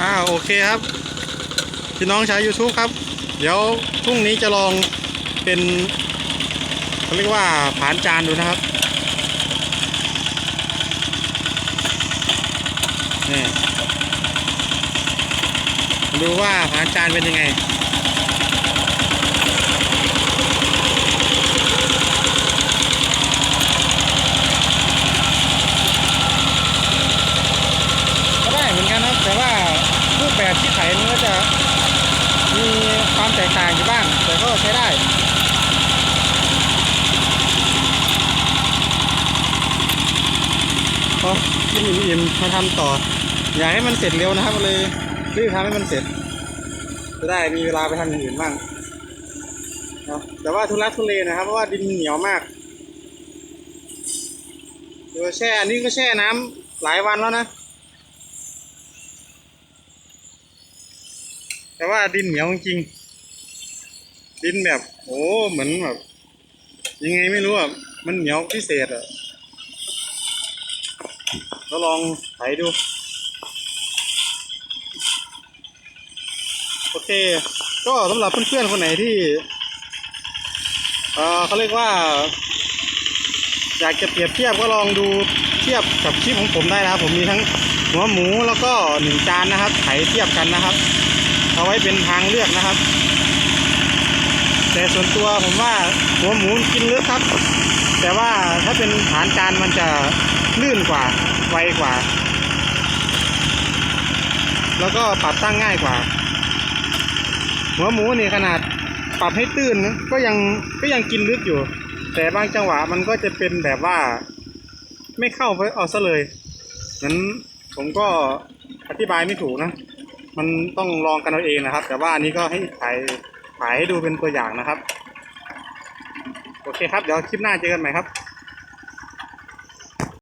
อ่าโอเคครับ พี่น้องชาว YouTube ครับ เดี๋ยวพรุ่งนี้จะลองเป็นเขาเรียกว่าผานจานดูนะครับนี่ดูว่าผานจานเป็นยังไง ก็ได้เหมือนกันครับ แต่ว่า แบบที่ไถมันก็จะมีความแตกต่างอยู่บ้าง แต่ก็ใช้ได้พอกินอิ่มๆมาทำต่อ อยากให้มันเสร็จเร็วนะครับเลยรีบทำให้มันเสร็จ จะได้มีเวลาไปทำอย่างอื่นบ้างนะแต่ว่าทุลักทุเลนะครับ เพราะว่าดินเหนียวมากเดี๋ยวแช่อันนี้ก็แช่น้ำหลายวันแล้วนะ แต่ว่าดินเหนียวจริงดินแบบโอ้เหมือนแบบ ยังไงไม่รู้อะมันเหนียวพิเศษอะก็ลองไถดู โอเค ก็สำหรับเพื่อนๆคนไหนที่เออเขาเรียกว่า อยากจะเปรียบเทียบก็ลองดูเทียบกับคลิปของผมได้นะครับ ผมมีทั้งหัวหมูแล้วก็หนึ่งจานนะครับไถเทียบกันนะครับ เอาไว้เป็นทางเลือกนะครับ แต่ส่วนตัวผมว่าหัวหมูกินลึกครับ แต่ว่าถ้าเป็นฐานจานมันจะลื่นกว่าไวกว่า แล้วก็ปรับตั้งง่ายกว่า หัวหมูนี่ขนาดปรับให้ตื้นก็ยังก็ยังกินลึกอยู่ แต่บางจังหวะมันก็จะเป็นแบบว่า ไม่เข้าไปเอาซะเลยนั้นผมก็อธิบายไม่ถูกนะ มันต้องลองกันเอาเองนะครับ แต่ว่าอันนี้ก็ให้ถ่ายถ่ายให้ดูเป็นตัวอย่างนะครับ โอเคครับ เดี๋ยวคลิปหน้าเจอกันใหม่ครับ